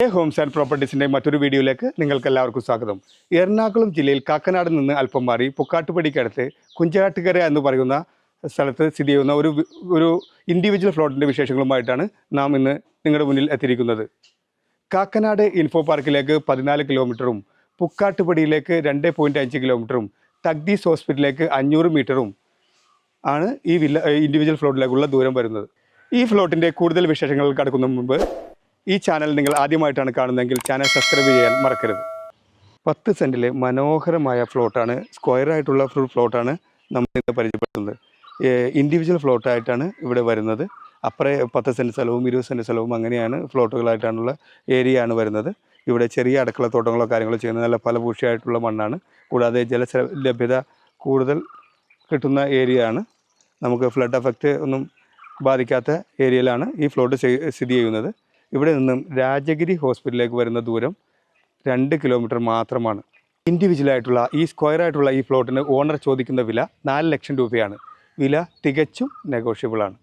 A Holmes and പ്രോപ്പർട്ടീസിന്റെ മറ്റൊരു വീഡിയോയിലേക്ക് നിങ്ങൾക്ക് എല്ലാവർക്കും സ്വാഗതം. എറണാകുളം ജില്ലയിൽ കാക്കനാട് നിന്ന് അല്പം മാറി പുക്കാട്ടുപടിക്കടുത്ത് കുഞ്ചാട്ടുകര എന്ന് പറയുന്ന സ്ഥലത്ത് സ്ഥിതി ചെയ്യുന്ന ഒരു ഒരു ഇൻഡിവിജ്വൽ ഫ്ലോട്ടിന്റെ വിശേഷങ്ങളുമായിട്ടാണ് നാം ഇന്ന് നിങ്ങളുടെ മുന്നിൽ എത്തിയിരിക്കുന്നത്. കാക്കനാട് ഇൻഫോ പാർക്കിലേക്ക് പതിനാല് കിലോമീറ്ററും പുക്കാട്ടുപടിയിലേക്ക് രണ്ട് പോയിന്റ് അഞ്ച് കിലോമീറ്ററും തഗ്ദീസ് ഹോസ്പിറ്റലിലേക്ക് അഞ്ഞൂറ് മീറ്ററും ആണ് ഈ വില്ല ഇൻഡിവിജ്വൽ ഫ്ലോട്ടിലേക്കുള്ള ദൂരം വരുന്നത്. ഈ ഫ്ലോട്ടിന്റെ കൂടുതൽ വിശേഷങ്ങൾ കടക്കുന്ന മുമ്പ് ഈ ചാനൽ നിങ്ങൾ ആദ്യമായിട്ടാണ് കാണുന്നതെങ്കിൽ ചാനൽ സബ്സ്ക്രൈബ് ചെയ്യാൻ മറക്കരുത്. പത്ത് സെന്റിലെ മനോഹരമായ ഫ്ലോട്ടാണ് സ്ക്വയർ ആയിട്ടുള്ള ഫുൾ ഫ്ലോട്ടാണ് നമ്മൾ ഇന്ന് പരിചയപ്പെടുത്തുന്നത്. ഇൻഡിവിജ്വൽ ഫ്ലോട്ടായിട്ടാണ് ഇവിടെ വരുന്നത്. അപ്പുറേ പത്ത് സെന്റ് സ്ഥലവും ഇരുപത് സെന്റ് സ്ഥലവും അങ്ങനെയാണ് ഫ്ലോട്ടുകളായിട്ടാണുള്ള ഏരിയ ആണ് വരുന്നത്. ഇവിടെ ചെറിയ അടുക്കളത്തോട്ടങ്ങളോ കാര്യങ്ങളോ ചെയ്യുന്ന നല്ല ഫലഭൂഷിയായിട്ടുള്ള മണ്ണാണ്. കൂടാതെ ജല ലഭ്യത കൂടുതൽ കിട്ടുന്ന ഏരിയ ആണ്. നമുക്ക് ഫ്ലഡ് എഫക്റ്റ് ഒന്നും ബാധിക്കാത്ത ഏരിയയിലാണ് ഈ ഫ്ലോട്ട് സ്ഥിതി ചെയ്യുന്നത്. ഇവിടെ നിന്നും രാജഗിരി ഹോസ്പിറ്റലിലേക്ക് വരുന്ന ദൂരം രണ്ട് കിലോമീറ്റർ മാത്രമാണ്. ഇൻഡിവിജ്വലായിട്ടുള്ള ഈ സ്ക്വയർ ആയിട്ടുള്ള ഈ ഫ്ലോട്ടിന് ഓണർ ചോദിക്കുന്ന വില നാല് ലക്ഷം രൂപയാണ്. വില തികച്ചും നെഗോഷ്യബിൾ ആണ്.